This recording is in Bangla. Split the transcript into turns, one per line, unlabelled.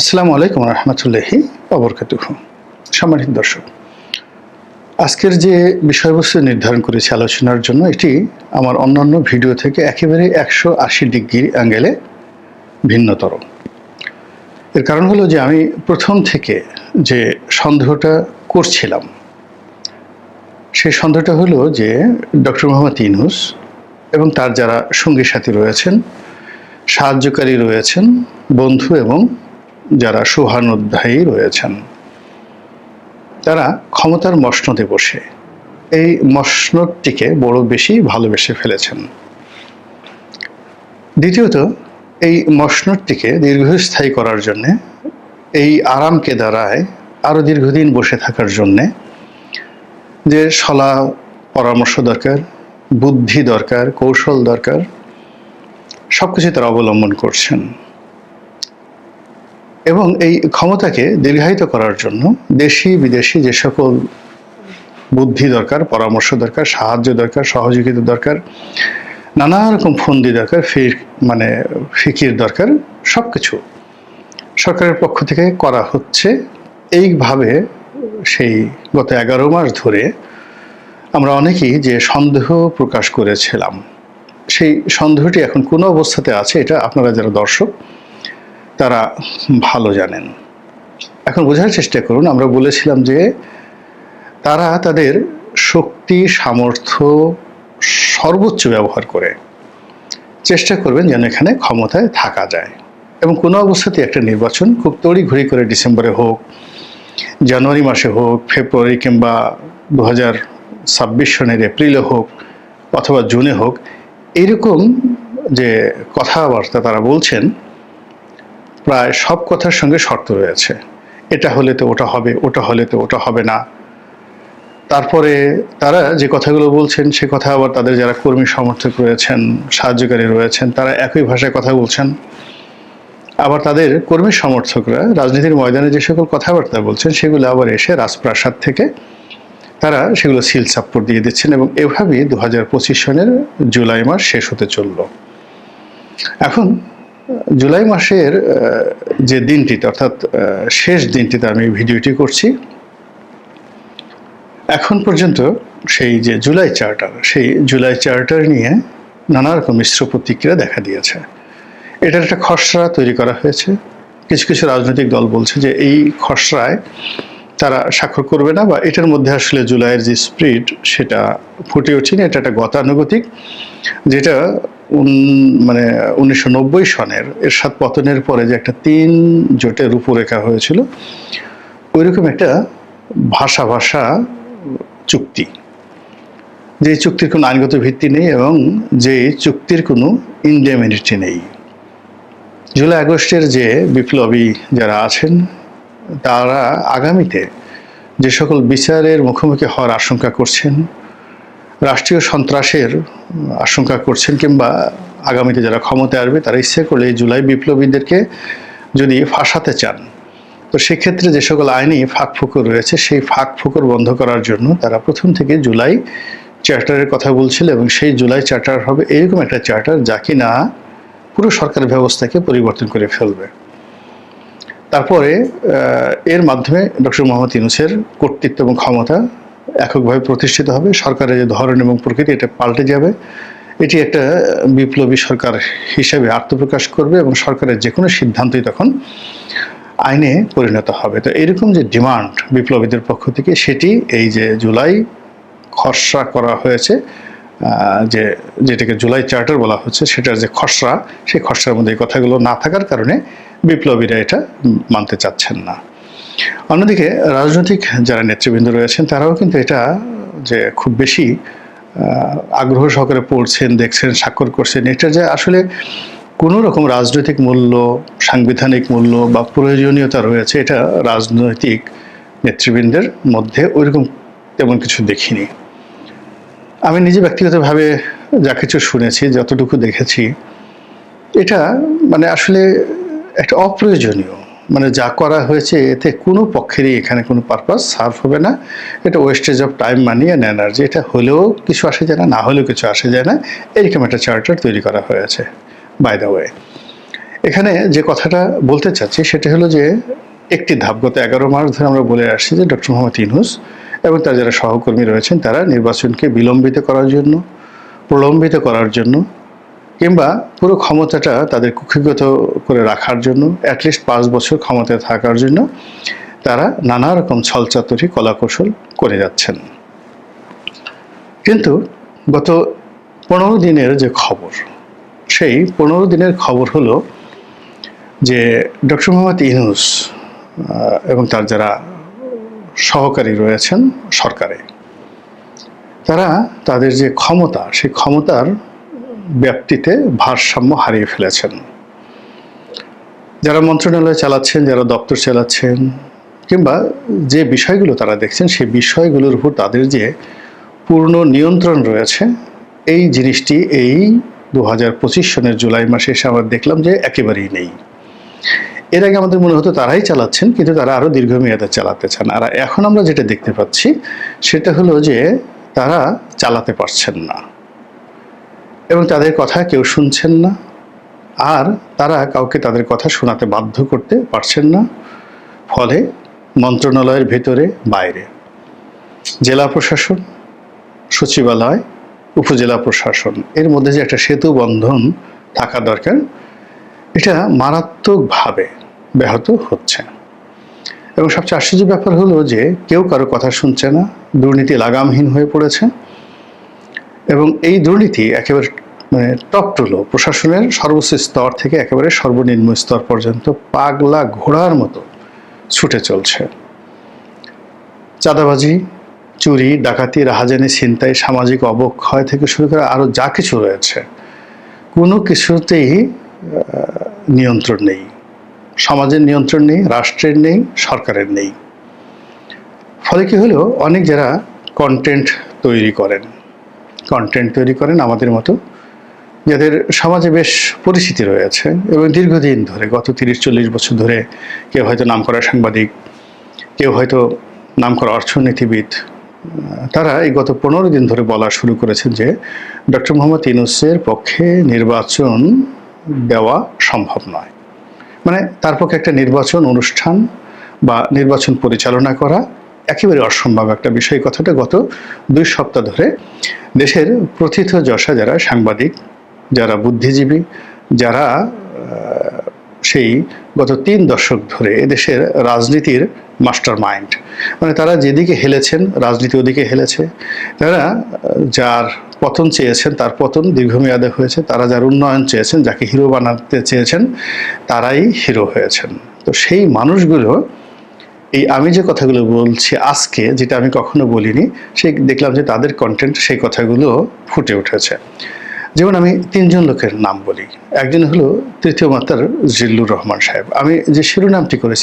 আসসালামু আলাইকুম রহমতুল্লাহি অবরকাতুহ সম্মানিত দর্শক, আজকের যে বিষয়বস্তু নির্ধারণ করেছি আলোচনার জন্য, এটি আমার অন্যান্য ভিডিও থেকে একেবারে একশো আশি ডিগ্রি অ্যাঙ্গেলে ভিন্নতর। এর কারণ হলো যে আমি প্রথম থেকে যে সন্দেহটা করছিলাম, সেই সন্দেহটা হলো যে ডক্টর মোহাম্মদ ইনহুস এবং তার যারা সঙ্গী সাথী রয়েছেন, সাহায্যকারী রয়েছেন, বন্ধু এবং যারা সুহানুধ্যায়ী রয়েছেন। তারা ক্ষমতার মসনদে বসে এই মসনদটিকে বড় বেশি ভালোবেসে ফেলেছেন। দ্বিতীয়ত, এই মসনদটিকে দীর্ঘস্থায়ী করার জন্যে, এই আরামকে দ্বারায় আরও দীর্ঘদিন বসে থাকার জন্যে যে সলা, পরামর্শ দরকার, বুদ্ধি দরকার, কৌশল দরকার সব কিছু তারা অবলম্বন করছেন। এবং এই ক্ষমতাকে দীর্ঘায়িত করার জন্য দেশি, বিদেশি যে সকল বুদ্ধি দরকার, পরামর্শ দরকার, সাহায্য দরকার, সহযোগিতা দরকার, নানা রকম ফন্দি দরকার, ফির মানে ফিকির দরকার সব কিছু সরকারের পক্ষ থেকে করা হচ্ছে। এইভাবে সেই গত এগারো মাস ধরে আমরা অনেকেই যে সন্দেহ প্রকাশ করেছিলাম, সেই সন্দেহটি এখন কোনো অবস্থাতে আছে, এটা আপনারা যারা দর্শক তারা ভালো জানেন। এখন বোঝার চেষ্টা করুন, আমরা বলেছিলাম যে তারা তাদের শক্তি, সামর্থ্য সর্বোচ্চ ব্যবহার করে। চেষ্টা করবেন যেন এখানে ক্ষমতায় থাকা যায়। এবং কোনো অবস্থাতে একটা নির্বাচন খুব তড়িঘড়ি করে ডিসেম্বরে হোক, জানুয়ারি মাসে হোক, ফেব্রুয়ারি কিংবা দু হাজার ছাব্বিশ সনের এপ্রিলে হোক অথবা জুনে হোক এইরকম যে কথাবার্তা তারা বলছেন প্রায় সব কথার সঙ্গে শর্ত রয়েছে। এটা হলে তো ওটা হবে, ওটা হলে তো ওটা হবে না। তারপরে তারা যে কথাগুলো বলছেন, সে কথা আবার তাদের যারা কর্মী সমর্থক রয়েছেন, সাহায্যকারী রয়েছেন, তারা একই ভাষায় কথা বলছেন। আবার তাদের কর্মী সমর্থকরা রাজনীতির ময়দানে যে সকল কথাবার্তা বলছেন, সেগুলো আবার এসে রাজপ্রাসাদ থেকে তারা সেগুলো সিল সাপোর্ট দিয়ে দিচ্ছেন এবং এভাবেই দু হাজার পঁচিশ সনের জুলাই মাস শেষ হতে চলল। এখন জুলাই মাসের যে দিনটিতে, অর্থাৎ শেষ দিনটিতে আমি ভিডিওটি করছি, এখন পর্যন্ত সেই যে জুলাই চার্টার, সেই জুলাই চার্টার নিয়ে নানা রকম মিশ্র প্রতিক্রিয়া দেখা দিয়েছে। এটার একটা খসড়া তৈরি করা হয়েছে। কিছু কিছু রাজনৈতিক দল বলছে যে এই খসড়ায় তারা স্বাক্ষর করবে না বা এটার মধ্যে আসলে জুলাইয়ের যে স্প্রিট সেটা ফুটে ওঠেনি। এটা একটা গতানুগতিক, যেটা মানে উনিশশো নব্বই সনের এরশাদ পতনের পরে যে একটা তিন জোটের রূপরেখা হয়েছিল, ওইরকম একটা ভাষা ভাষা চুক্তি। যে চুক্তির কোনো আইনগত ভিত্তি নেই এবং যে চুক্তির কোনো ইন্ডেমিনিটি নেই। জুলাই আগস্টের যে বিপ্লবী যারা আছেন, তারা আগামীতে যে সকল বিচারের মুখোমুখি হওয়ার আশঙ্কা করছেন রাষ্ট্রীয় সন্ত্রাসের আশঙ্কা করছেন কিংবা আগামীতে যারা ক্ষমতায় আসবে, তারা ইচ্ছে করলে জুলাই বিপ্লবীদেরকে যদি ফাঁসাতে চান, তো সেক্ষেত্রে যে সকল আইনি ফাঁক ফুকর রয়েছে, সেই ফাঁক ফুকর বন্ধ করার জন্য তারা প্রথম থেকে জুলাই চার্টারের কথা বলছিল এবং সেই জুলাই চার্টার হবে এরকম একটা চার্টার যা কি না পুরো সরকার ব্যবস্থাকে পরিবর্তন করে ফেলবে। তারপরে এর মাধ্যমে ডক্টর মোহাম্মদ ইউনুসের কর্তৃত্ব এবং ক্ষমতা এককভাবে প্রতিষ্ঠিত হবে। সরকারের যে ধরন এবং প্রকৃতি, এটা পাল্টে যাবে। এটি একটা বিপ্লবী সরকার হিসেবে আত্মপ্রকাশ করবে এবং সরকারের যে কোনো সিদ্ধান্তই তখন আইনে পরিণত হবে। তো এরকম যে ডিমান্ড বিপ্লবীদের পক্ষ থেকে, সেটি এই যে জুলাই খসড়া করা হয়েছে যে যেটাকে জুলাই চার্টার বলা হচ্ছে, সেটার যে খসড়া, সেই খসড়ার মধ্যে এই কথাগুলো না থাকার কারণে বিপ্লবীরা এটা মানতে চাচ্ছেন না। অন্যদিকে রাজনৈতিক যারা নেতৃবৃন্দ রয়েছেন, তারাও কিন্তু এটা যে খুব বেশি আগ্রহ সহকারে পড়ছেন, দেখছেন, স্বাক্ষর করছেন, এটা যে আসলে কোনো রকম রাজনৈতিক মূল্য, সাংবিধানিক মূল্য বা প্রয়োজনীয়তা রয়েছে, এটা রাজনৈতিক নেতৃবৃন্দের মধ্যে ওইরকম তেমন কিছু দেখিনি। আমি নিজে ব্যক্তিগতভাবে যা কিছু শুনেছি, যতটুকু দেখেছি, এটা মানে আসলে একটা অপ্রয়োজনীয় মানে যা করা হয়েছে, এতে কোনো পক্ষেরই এখানে কোনো পারপাস সার্ভ হবে না। এটা wastage of time money and energy এটা হলেও কিছু আসে যায় না না হলেও কিছু আসে যায় না। এরকম একটা চার্টার তৈরি করা হয়েছে বাই দ্য ওয়ে এখানে যে কথাটা বলতে চাচ্ছি, সেটা হলো যে, একটি ধাপ, গত এগারো মাস ধরে আমরা বলে আসছি যে, ডক্টর মোহাম্মদ ইউনুস এবং তার যারা সহকর্মী রয়েছেন, তারা নির্বাচনকে বিলম্বিত করার জন্য, প্রলম্বিত করার জন্য কিংবা পুরো ক্ষমতাটা তাদের কুক্ষিগত করে রাখার জন্য অ্যাটলিস্ট পাঁচ বছর ক্ষমতায় থাকার জন্য তারা নানা রকম ছলচাতুরি কলাকৌশল করে যাচ্ছেন। কিন্তু গত পনেরো দিনের যে খবর সেই পনেরো দিনের খবর হলো যে ডক্টর মোহাম্মদ ইউনুস আহ, এবং তার যারা সহকারী রয়েছেন সরকারে তারা তাদের যে ক্ষমতা সেই ক্ষমতার ব্যাপ্তিতে ভারসাম্য হারিয়ে ফেলেছেন। যারা মন্ত্রণালয় চালাচ্ছেন, যারা দপ্তর চালাচ্ছেন, কিংবা যে বিষয়গুলো তারা দেখছেন, সেই বিষয়গুলোর উপর তাদের যে পূর্ণ নিয়ন্ত্রণ রয়েছে, এই জিনিসটি এই দু হাজার পঁচিশ সনের জুলাই মাসে এসে আমরা দেখলাম যে একেবারেই নেই। এর আগে আমাদের মনে হতো তারাই চালাচ্ছেন, কিন্তু তারা আরও দীর্ঘমেয়াদে চালাতে চান। আর এখন আমরা যেটা দেখতে পাচ্ছি, সেটা হলো যে তারা চালাতে পারছেন না। এবং তাদের কথা কেউ শুনছেন না, আর তারা কাউকে তাদের কথা শোনাতে বাধ্য করতে পারছেন না, ফলে মন্ত্রণালয়ের ভেতরে বাইরে। জেলা প্রশাসন, সচিবালয়, উপজেলা প্রশাসন, এর মধ্যে যে একটা সেতু বন্ধন থাকা দরকার, এটা মারাত্মকভাবে ব্যাহত হচ্ছে। এবং সবচেয়ে আশ্চর্য ব্যাপার হলো যে কেউ কারও কথা শুনছে না, দুর্নীতি লাগামহীন হয়ে পড়েছে এবং এই দুর্নীতি একেবারে মানে টপ টুলো প্রশাসনের সর্বোচ্চ স্তর থেকে একেবারে সর্বনিম্ন স্তর পর্যন্ত পাগলা ঘোড়ার মতো ছুটে চলছে। চাঁদাবাজি, চুরি, ডাকাতি, রাহাজানি, ছিনতাই, সামাজিক অবক্ষয় থেকে শুরু করে আরও যা কিছু রয়েছে, কোনো কিছুতেই নিয়ন্ত্রণ নেই। সমাজের নিয়ন্ত্রণ নেই, রাষ্ট্রের নেই, সরকারের নেই। ফলে কি হলো? অনেক যারা কন্টেন্ট তৈরি করেন। কন্টেন্ট তৈরি করেন আমাদের মতো, যাদের সমাজে বেশ পরিচিতি রয়েছে এবং দীর্ঘদিন ধরে, গত তিরিশ, চল্লিশ বছর ধরে কেউ হয়তো নাম করা সাংবাদিক, কেউ হয়তো নাম করা অর্থনীতিবিদ তারা এই গত পনেরো দিন ধরে বলা শুরু করেছেন যে, ডক্টর মোহাম্মদ ইউনুসের পক্ষে নির্বাচন দেওয়া সম্ভব নয়। মানে তার পক্ষে একটা নির্বাচন অনুষ্ঠান বা নির্বাচন পরিচালনা করা একেবারে অসম্ভব একটা বিষয়। কথাটা গত দুই সপ্তাহ ধরে দেশের প্রথিত যশা যারা সাংবাদিক, যারা বুদ্ধিজীবী, যারা সেই গত তিন দশক ধরে দেশের রাজনীতির মাস্টার মাইন্ড মানে তারা যেদিকে হেলেছেন, রাজনীতি ওদিকে হেলেছে। তারা, যার পতন চেয়েছেন, তার পতন দীর্ঘমেয়াদে হয়েছে, তারা যার উন্নয়ন চেয়েছেন, যাকে হিরো বানাতে চেয়েছেন, তারাই হিরো হয়েছেন। তো সেই মানুষগুলো এই আমি যে কথাগুলো বলছি আজকে, যেটা আমি কখনো বলিনি, সেই দেখলাম যে তাদের কন্টেন্ট সেই কথাগুলো ফুটে উঠেছে। যেমন আমি তিনজন লোকের নাম বলি। একজন হলো তৃতীয় মাত্রার জিল্লুর রহমান সাহেব। আমি যে শিরোনামটি করেছি